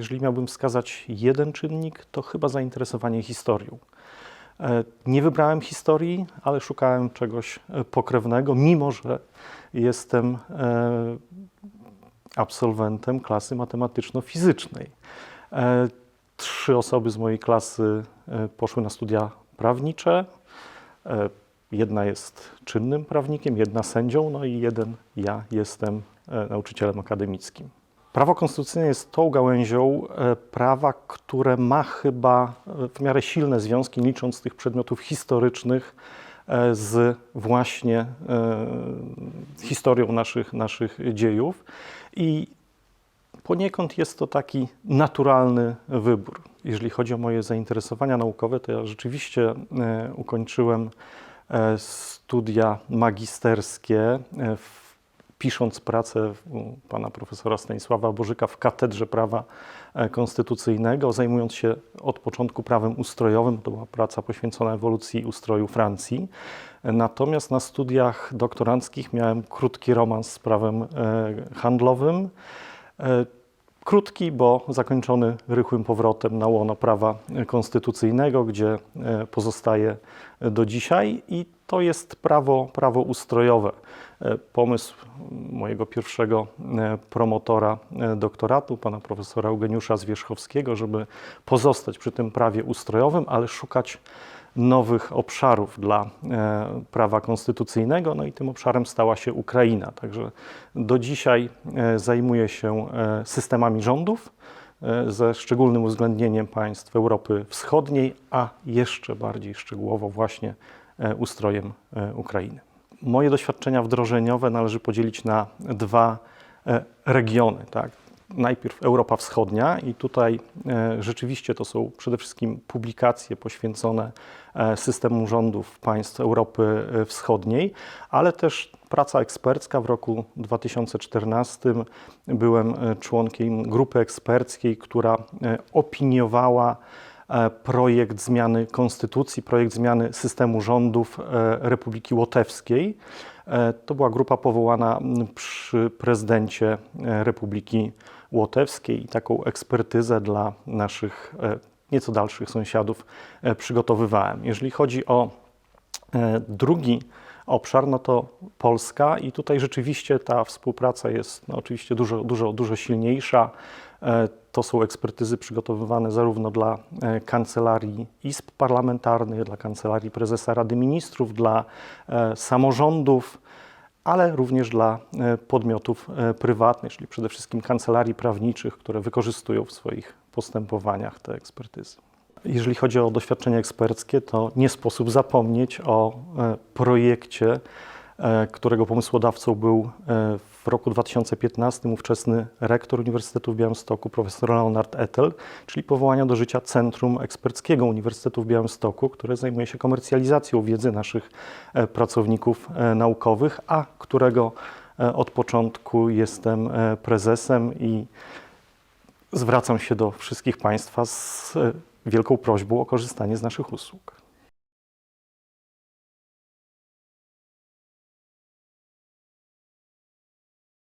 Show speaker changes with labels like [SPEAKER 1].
[SPEAKER 1] jeżeli miałbym wskazać jeden czynnik, to chyba zainteresowanie historią. E, Nie wybrałem historii, ale szukałem czegoś e, pokrewnego, mimo że jestem e, absolwentem klasy matematyczno-fizycznej. Trzy osoby z mojej klasy poszły na studia prawnicze. Jedna jest czynnym prawnikiem, jedna sędzią, no i jeden ja jestem nauczycielem akademickim. Prawo konstytucyjne jest tą gałęzią e, prawa, które ma chyba e, w miarę silne związki, licząc tych przedmiotów historycznych, e, z właśnie historią naszych, naszych dziejów. I poniekąd jest to taki naturalny wybór. Jeżeli chodzi o moje zainteresowania naukowe, to ja rzeczywiście ukończyłem studia magisterskie, w, pisząc pracę u pana profesora Stanisława Bożyka w Katedrze Prawa e, Konstytucyjnego, zajmując się od początku prawem ustrojowym. To była praca poświęcona ewolucji ustroju Francji. Natomiast na studiach doktoranckich miałem krótki romans z prawem e, handlowym. E, Krótki, bo zakończony rychłym powrotem na łono prawa konstytucyjnego, gdzie pozostaje do dzisiaj i to jest prawo, prawo ustrojowe. E, Pomysł mojego pierwszego e, promotora e, doktoratu, pana profesora Eugeniusza Zwierzchowskiego, żeby pozostać przy tym prawie ustrojowym, ale szukać nowych obszarów dla prawa konstytucyjnego, no i tym obszarem stała się Ukraina. Także do dzisiaj e, zajmuję się systemami rządów ze szczególnym uwzględnieniem państw Europy Wschodniej, a jeszcze bardziej szczegółowo właśnie ustrojem e, Ukrainy. Moje doświadczenia wdrożeniowe należy podzielić na dwa e, regiony. Tak? Najpierw Europa Wschodnia i tutaj e, rzeczywiście to są przede wszystkim publikacje poświęcone e, systemom rządów państw Europy e, Wschodniej, ale też praca ekspercka. W roku 2014 byłem e, członkiem grupy eksperckiej, która e, opiniowała e, projekt zmiany konstytucji, projekt zmiany systemu rządów e, Republiki Łotewskiej. E, To była grupa powołana przy prezydencie e, Republiki Łotewskiej i taką ekspertyzę dla naszych e, nieco dalszych sąsiadów e, przygotowywałem. Jeżeli chodzi o e, drugi obszar, no to Polska i tutaj rzeczywiście ta współpraca jest no, oczywiście dużo, dużo, dużo silniejsza. E, To są ekspertyzy przygotowywane zarówno dla e, kancelarii izb parlamentarnych, dla kancelarii prezesa Rady Ministrów, dla e, samorządów, ale również dla podmiotów prywatnych, czyli przede wszystkim kancelarii prawniczych, które wykorzystują w swoich postępowaniach te ekspertyzy. Jeżeli chodzi o doświadczenie eksperckie, to nie sposób zapomnieć o e, projekcie, e, którego pomysłodawcą był e, w roku 2015 ówczesny rektor Uniwersytetu w Białymstoku, profesor Leonard Ettel, czyli powołania do życia Centrum Eksperckiego Uniwersytetu w Białymstoku, które zajmuje się komercjalizacją wiedzy naszych pracowników naukowych, a którego od początku jestem prezesem i zwracam się do wszystkich Państwa z wielką prośbą o korzystanie z naszych usług.